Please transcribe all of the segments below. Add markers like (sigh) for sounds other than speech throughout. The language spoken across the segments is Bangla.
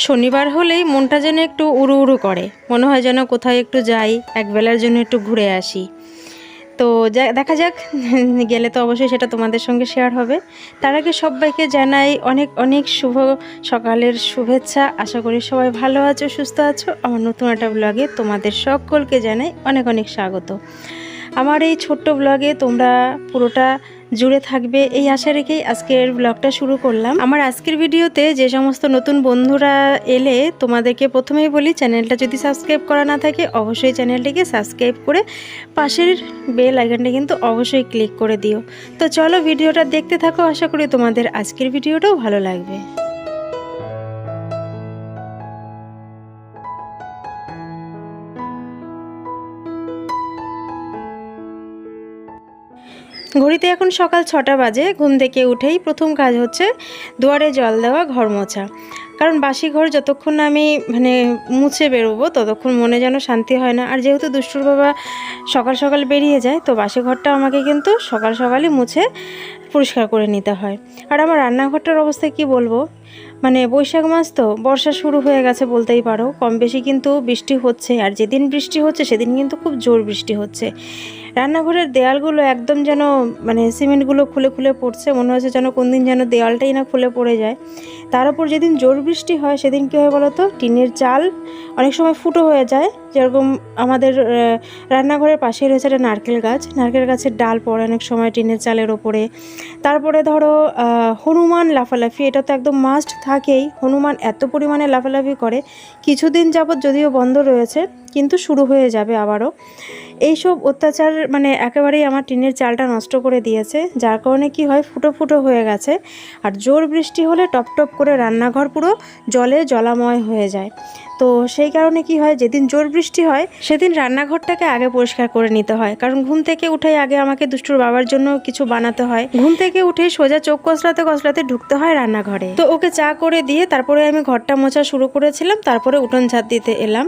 শনিবার হলেই মনটা যেন একটু উড়ু উড়ু করে। মনে হয় যেন কোথাও একটু যাই, একবেলার জন্য একটু ঘুরে আসি। তো দেখা যাক, (laughs) গেলে তো অবশ্যই সেটা তোমাদের সঙ্গে শেয়ার হবে। তার আগে সবাইকে জানাই অনেক অনেক শুভ সকালের শুভেচ্ছা। আশা করি সবাই ভালো আছো, সুস্থ আছো। আমার নতুন একটা ব্লগে তোমাদের সকলকে জানাই অনেক অনেক স্বাগত। আমার এই ছোট্ট ব্লগে তোমরা পুরোটা জুড়ে থাকবে। এই আশা রেখেই আজকের ব্লগটা শুরু করলাম। আমার আজকের ভিডিওতে যে সমস্ত নতুন বন্ধুরা এলে তোমাদেরকে প্রথমেই বলি, চ্যানেলটা যদি সাবস্ক্রাইব করা না থাকে, অবশ্যই চ্যানেলটিকে সাবস্ক্রাইব করে পাশের বেল আইকনটা কিন্তু অবশ্যই ক্লিক করে দিও। তো চলো ভিডিওটা দেখতে থাকো। আশা করি তোমাদের আজকের ভিডিওটাও ভালো লাগবে। ঘড়িতে এখন সকাল ছটা বাজে, ঘুম থেকে উঠেই প্রথম কাজ হচ্ছে দুয়ারে জল দেওয়া, ঘর মোছা। কারণ বাসি ঘর যতক্ষণ আমি মানে মুছে বেরোবো, ততক্ষণ মনে যেন শান্তি হয় না। আর যেহেতু দুষ্টুর বাবা সকাল সকাল বেরিয়ে যায়, তো বাসি ঘরটা আমাকে কিন্তু সকাল সকালই মুছে পরিষ্কার করে নিতে হয়। আর আমার রান্নাঘরটার অবস্থা কি বলব? মানে বৈশাখ মাস তো, বর্ষা শুরু হয়ে গেছে বলতেই পারো। কম বেশি কিন্তু বৃষ্টি হচ্ছে, আর যেদিন বৃষ্টি হচ্ছে, সেদিন কিন্তু খুব জোর বৃষ্টি হচ্ছে। রান্নাঘরের দেয়ালগুলো একদম যেন মানে সিমেন্টগুলো খুলে খুলে পড়ছে, মনে হচ্ছে যেন কোন দিন যেন দেয়ালটাই না খুলে পড়ে যায়। তার উপর যেদিন জোর বৃষ্টি হয়, সেদিন কী হয় বলো তো টিনের চাল অনেক সময় ফুটো হয়ে যায়। যেরকম আমাদের রান্নাঘরের পাশেই রয়েছে একটা নারকেল গাছ। নারকেল গাছের ডাল পড়ে অনেক সময় টিনের চালের ওপরে। তারপরে ধরো হনুমান লাফালাফি, এটা তো একদম মাস্ট থাকেই। হনুমান এত পরিমাণে লাফালাফি করে। কিছুদিন যাবৎ যদিও বন্ধ রয়েছে কিন্তু শুরু হয়ে যাবে আবারও। এইসব অত্যাচার মানে একেবারেই আমার টিনের চালটা নষ্ট করে দিয়েছে। যার কারণে কি হয়, ফুটো ফুটো হয়ে গেছে। আর জোর বৃষ্টি হলে টপ টপ করে রান্নাঘর পুরো জলে জলাময় হয়ে যায়। তো সেই কারণে কি হয়, যেদিন জোর বৃষ্টি হয়, সেদিন রান্নাঘরটাকে আগে পরিষ্কার করে নিতে হয়। কারণ ঘুম থেকে উঠে আগে আমাকে দুষ্টুর বাবার জন্য কিছু বানাতে হয়। ঘুম থেকে উঠে সোজা চোখ কসলাতে কসলাতে ঢুকতে হয় রান্নাঘরে। তো ওকে চা করে দিয়ে তারপরে আমি ঘরটা মোছা শুরু করেছিলাম, তারপরে উঠোন ঝাড় দিতে এলাম।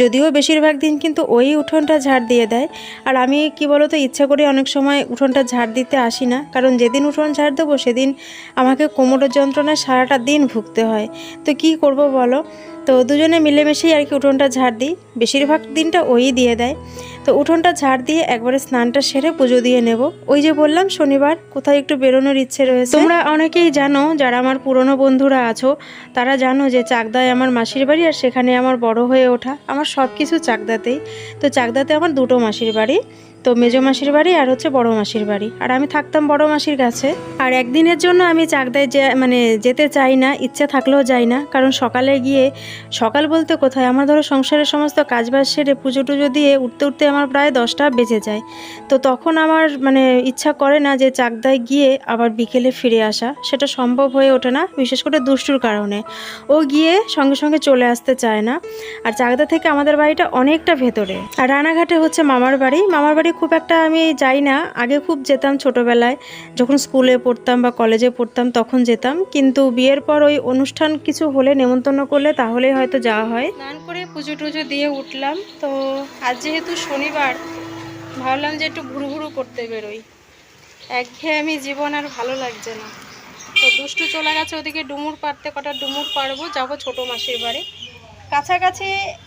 যদিও বেশিরভাগ দিন কিন্তু ওই উঠোনটা ঝাড় দিয়ে দেয়। আর আমি কি বলতো, ইচ্ছা করে অনেক সময় উঠোনটা ঝাড় দিতে আসি না। কারণ যেদিন উঠোন ঝাড় দেবো, সেদিন আমাকে কোমরের যন্ত্রণায় সারাটা দিন ভুগতে হয়। তো কি করব বলো? তো দুজনে মিলেমিশেই আর কি উঠোনটা ঝাড় দিই। বেশিরভাগ দিনটা ওই দিয়ে দেয়। তো উঠোনটা ঝাড় দিয়ে একবারে স্নানটা সেরে পুজো দিয়ে নেব। ওই যে বললাম, শনিবার, কোথায় একটু বেরোনোর ইচ্ছে রয়েছে। তোমরা অনেকেই জানো, যারা আমার পুরনো বন্ধুরা আছো, তারা জানো যে চাকদায় আমার মাসির বাড়ি আর সেখানে আমার বড় হয়ে ওঠা। আমার সব কিছু চাকদাতেই। তো চাকদাতে আমার দুটো মাসির বাড়ি। তো মেজো মাসির বাড়ি আর হচ্ছে বড় মাসির বাড়ি। আর আমি থাকতাম বড় মাসির কাছে। আর একদিনের জন্য আমি চাকদায় যে মানে যেতে চাই না, ইচ্ছা থাকলেও যাই না। কারণ সকালে গিয়ে, সকাল বলতে কোথায়? আমার ধরো সংসারের সমস্ত কাজবাজ সেরে পুজো টুজো দিয়ে উঠতে উঠতে আমার প্রায় দশটা বেজে যায়। তো তখন আমার মানে ইচ্ছা করে না যে চাকদায় গিয়ে আবার বিকেলে ফিরে আসা। সেটা সম্ভব হয়ে ওঠে না, বিশেষ করে দুষ্টুর কারণে। ও গিয়ে সঙ্গে সঙ্গে চলে আসতে চায় না। আর চাকদা থেকে আমাদের বাড়িটা অনেকটা ভেতরে। আর রানাঘাটে হচ্ছে মামার বাড়ি। মামার বাড়ি খুব একটা আমি যাই না। আগে খুব যেতাম ছোটোবেলায়, যখন স্কুলে পড়তাম বা কলেজে পড়তাম তখন যেতাম। কিন্তু বিয়ের পর ওই অনুষ্ঠান কিছু হলে নেমন্তন্ন করলে তাহলেই হয়তো যাওয়া হয়। স্নান করে পুজো টুজো দিয়ে উঠলাম। তো আজ যেহেতু শনিবার, ভাবলাম যে একটু ঘুরু ঘুরু করতে বেরোই। একঘেয়েমি জীবন আর ভালো লাগছে না। তো দুষ্টু চলে গেছে ওদিকে ডুমুর পাড়তে, কটা ডুমুর পারব যাব ছোটো মাসির বাড়ি। কাছাকাছি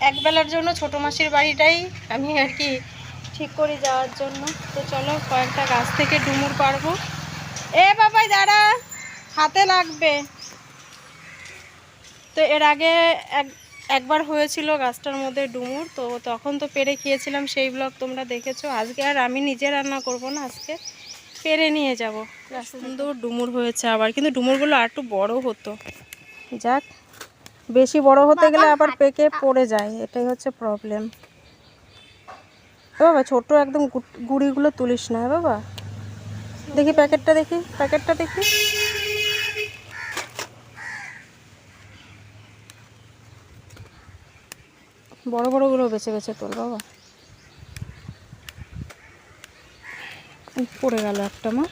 একবেলার জন্য ছোটো মাসির বাড়িটাই আমি আর কি ঠিক করি যাওয়ার জন্য। তো চলো কয়েকটা গাছ থেকে ডুমুর পারব এ বাবাই দাঁড়া। হাতে লাগবে। তো এর আগে এক একবার হয়েছিল গাছটার মধ্যে ডুমুর। তো তখন তো পেরে খেয়েছিলাম সেই ব্লগ তোমরা দেখেছ। আজকে আর আমি নিজে রান্না করব না আজকে পেরে নিয়ে যাব। সুন্দর ডুমুর হয়েছে আবার। কিন্তু ডুমুরগুলো আর একটু বড় হতো। যাক বেশি বড় হতে গেলে আবার পেকে পড়ে যায়। এটাই হচ্ছে প্রবলেম বাবা, ছোট একদম গুড়িগুলো গুঁড়িগুলো তুলিস না হ্যাঁ বাবা। দেখি প্যাকেটটা দেখি প্যাকেটটা দেখি। বড় বড়গুলো বেছে বেছে তোল, বাবা। পড়ে গেল একটা, মা।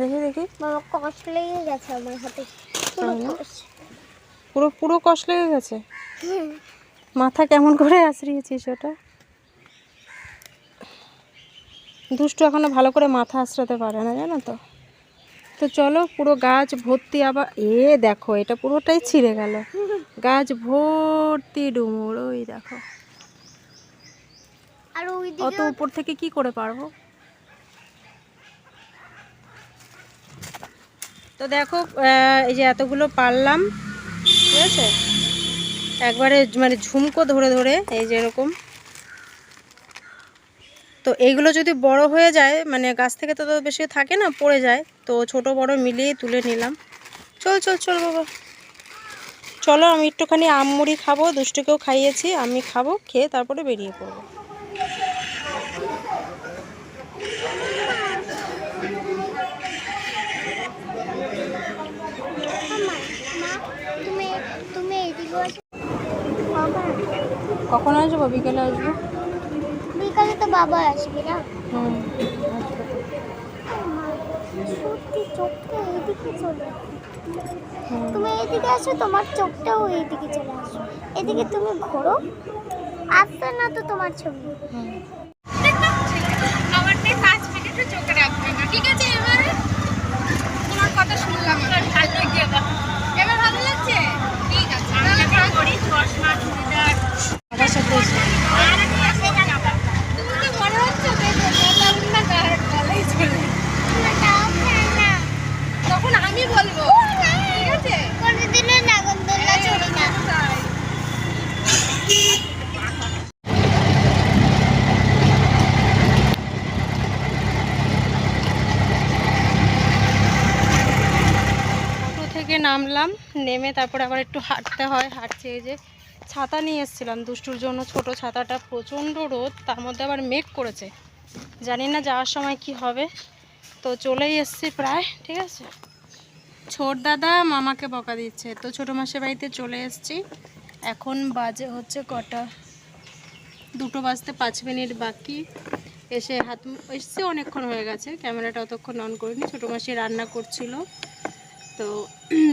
দেখি দেখি। কষ্ট লেগে গেছে আমার হাতে। পুরো? কষ। পুরো কষ লেগে গেছে? মাথা কেমন করে আছড়িয়েছিস ওটা? দুষ্টু এখনও ভালো করে মাথা আশ্রাতে পারে না জানো তো? তো চলো পুরো গাছ ভর্তি আবার এ দেখো এটা পুরোটাই ছিঁড়ে গেল। গাছ ভর্তি ডুমুর ওই দেখো। আর ওই অত উপর থেকে কি করে পারব? তো দেখো এই যে এতগুলো পারলাম, ঠিক আছে? একবারে মানে ঝুমকো ধরে ধরে, এই যে এরকম। তো এইগুলো যদি বড় হয়ে যায় মানে গাছ থেকে তো বেশি থাকে না, পড়ে যায়, তো ছোট বড় মিলিয়ে তুলে নিলাম। চল চল চল, বাবা। চলো, আমি একটুখানি আম মুড়ি খাব, দুষ্টুকেও খাইয়েছি, আমি খাব, খেয়ে তারপরে বেরিয়ে পড়ব মা মা তুমি তুমি এইদিকে আসো বাবা কখন আসব? বিকেলে আসব? বিকালে তো বাবা আসবে না। হুম। চোখটা এইদিকে চলে। তুমি এইদিকে আসো তোমার চোখটাও এইদিকে চলে আসো। এদিকে তুমি ঘোরো আসতে না তো তোমার ছবি। আমার পাঁচ মিনিটও চোখে রাখবে না ঠিক আছে? এবারে তোমার কথা শুনলাম এবার ভালো লাগছে এবার এবার ভালো লাগছে ঠিক আছে আমি একটা করি চশমা চুড়িদার বাবার সাথে এসে। তুমি তো মনে হচ্ছে দেখো বললাম না গায়ের গলায় চলে তখন আমি বলব ঠিক আছে কোনোদিনও নাগরদোল্লা চড়ি না তাই। অটো থেকে নামলাম নেমে তারপরে আবার একটু হাঁটতে হয়, হাঁটছে এই যে ছাতা নিয়ে এসেছিলাম। দুষ্টুর জন্য ছোট ছাতাটা প্রচণ্ড রোদ, তার মধ্যে আবার মেঘ করেছে। জানি না যাওয়ার সময় কি হবে। তো চলেই এসছি প্রায়, ঠিক আছে? ছোট দাদা মামাকে বকা দিচ্ছে। তো ছোটো মাসের বাড়িতে চলে এসেছি। এখন বাজে হচ্ছে কটা? দুটো বাজতে পাঁচ মিনিট বাকি। এসে হাত এসছে অনেকক্ষণ হয়ে গেছে, ক্যামেরাটা অতক্ষণ অন করিনি। ছোটো মাসি রান্না করছিল। তো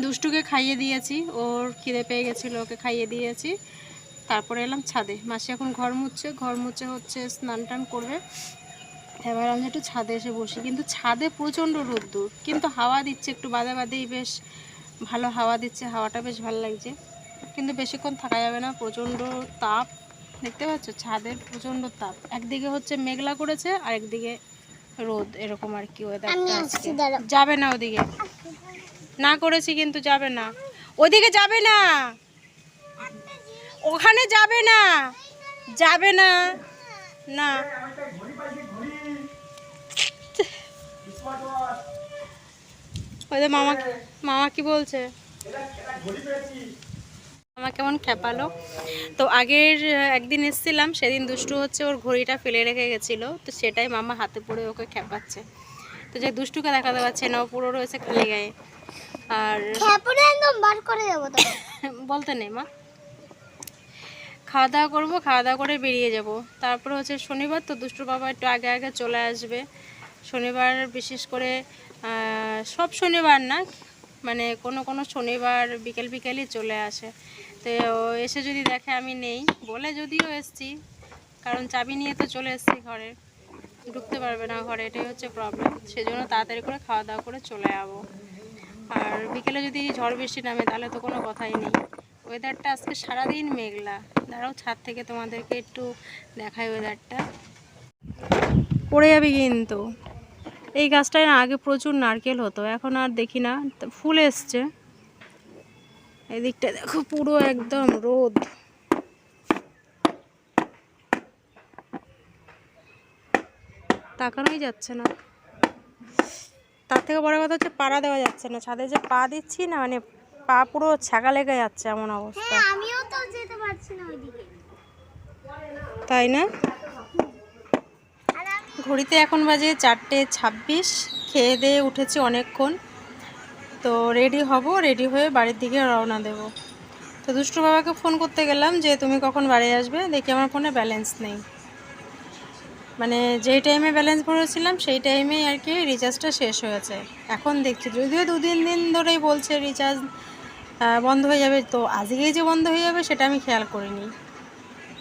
দুষ্টুকে খাইয়ে দিয়েছি ওর খিদে পেয়ে গেছিল ওকে খাইয়ে দিয়েছি। তারপরে এলাম ছাদে। মাসি এখন ঘর মুছছে ঘর মুছে হচ্ছে স্নান টান করবে। এবার আমি একটু ছাদে এসে বসি। কিন্তু ছাদে প্রচণ্ড রোদ্দুর কিন্তু হাওয়া দিচ্ছে একটু বাদে বাদেই বেশ ভালো হাওয়া দিচ্ছে হাওয়াটা বেশ ভালো লাগছে। কিন্তু বেশিক্ষণ থাকা যাবে না প্রচণ্ড তাপ। দেখতে পাচ্ছ? ছাদের প্রচণ্ড তাপ। একদিকে হচ্ছে মেঘলা করেছে আর একদিকে রোদ এরকম আর কি ওয়েদারটা দাঁড়াও। যাবে না ওদিকে। না করেছি কিন্তু যাবে না। ওদিকে যাবে না। ওখানে যাবে না। যাবে না। না। ওই মামা মামা কি বলছে? মামা কেমন খেপালো। তো আগের, একদিন এসছিলাম, সেদিন দুষ্টু হচ্ছে ওর ঘড়িটা ফেলে রেখে গেছিল। তো সেটাই মামা হাতে পড়ে ওকে খেপাচ্ছে। তো যে দুষ্টুকে দেখাতে পারছে না, ও পুরো রয়েছে খালি গায়ে। আর বার করে দেবো তো। বলতে নেই মা। খাওয়া দাওয়া করব খাওয়া দাওয়া করে বেরিয়ে যাব। তারপরে হচ্ছে শনিবার তো দুষ্টুর বাবা একটু আগে আগে চলে আসবে। শনিবার বিশেষ করে সব শনিবার না মানে কোনো কোনো শনিবার বিকেল বিকেলই চলে আসে। তো এসে যদি দেখে আমি নেই বলে যদিও এসছি কারণ চাবি নিয়ে তো চলে এসছি ঘরে। ঢুকতে পারবে না ঘরে এটাই হচ্ছে প্রবলেম সেজন্য তাড়াতাড়ি করে খাওয়া দাওয়া করে চলে যাব। আর বিকেলে যদি ঝড় বৃষ্টি নামে, তাহলে তো কোনো কথাই নেই। ওয়েদারটা আজকে সারাদিন মেঘলা। দাঁড়াও, ছাদ থেকে তোমাদেরকে একটু দেখাই ওয়েদারটা পড়ে যাবে কিন্তু। এই গাছটায় না আগে প্রচুর নারকেল হতো, এখন আর দেখি না ফুল এসছে। এদিকটা দেখো, পুরো একদম রোদ। তাকানোই যাচ্ছে না। তার থেকে বড় কথা হচ্ছে পাড়া দেওয়া যাচ্ছে না। ছাদে যে পা দিচ্ছি না মানে পা পুরো ছাগা লেগে যাচ্ছে এমন অবস্থা। হ্যাঁ আমিও তো যেতে পারছি না ওইদিকে। তাই না? ঘড়িতে এখন বাজে চারটে ছাব্বিশ। খেয়ে দিয়ে উঠেছি অনেকক্ষণ। তো রেডি হব রেডি হয়ে বাড়ির দিকে রওনা দেব। তো দুষ্টু বাবাকে ফোন করতে গেলাম যে তুমি কখন বাড়ি আসবে? দেখি আমার ফোনে ব্যালেন্স নেই। মানে যেই টাইমে ব্যালেন্স ভরেছিলাম, সেই টাইমেই আর কি রিচার্জটা শেষ হয়েছে। এখন দেখছি, যদিও দু তিন দিন ধরেই বলছে রিচার্জ বন্ধ হয়ে যাবে, তো আজকেই যে বন্ধ হয়ে যাবে সেটা আমি খেয়াল করিনি।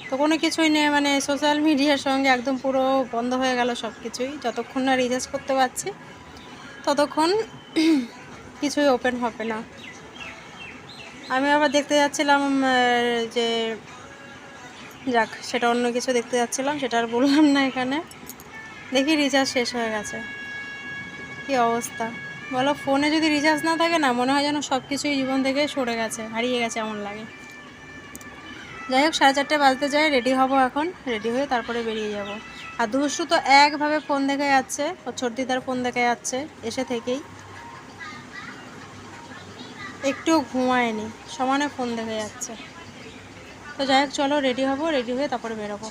তো কোনো কিছুই নেই মানে সোশ্যাল মিডিয়ার সঙ্গে একদম পুরো বন্ধ হয়ে গেল সব কিছুই যতক্ষণ না রিচার্জ করতে পারছি, ততক্ষণ (clears throat) কিছুই ওপেন হবে না। আমি আবার দেখতে যাচ্ছিলাম যে যাক, সেটা অন্য কিছু দেখতে যাচ্ছিলাম, সেটা আর বললাম না এখানে। দেখি রিচার্জ শেষ হয়ে গেছে। কি অবস্থা? বলো ফোনে যদি রিচার্জ না থাকে না, মনে হয় যেন সব কিছুই জীবন থেকে সরে গেছে, হারিয়ে গেছে এমন লাগে। যাই হোক, সাড়ে চারটে বাজতে যাই রেডি হব এখন রেডি হয়ে তারপরে বেরিয়ে যাব। আর দুষ্টু তো একভাবে ফোন দেখে যাচ্ছে, ও ছোটদিদার ফোন দেখে যাচ্ছে, এসে থেকেই। একটুও ঘুমায়নি, সমানে ফোন দেখে যাচ্ছে। তো যাই হোক চলো রেডি হব রেডি হয়ে তারপরে বেরোবো।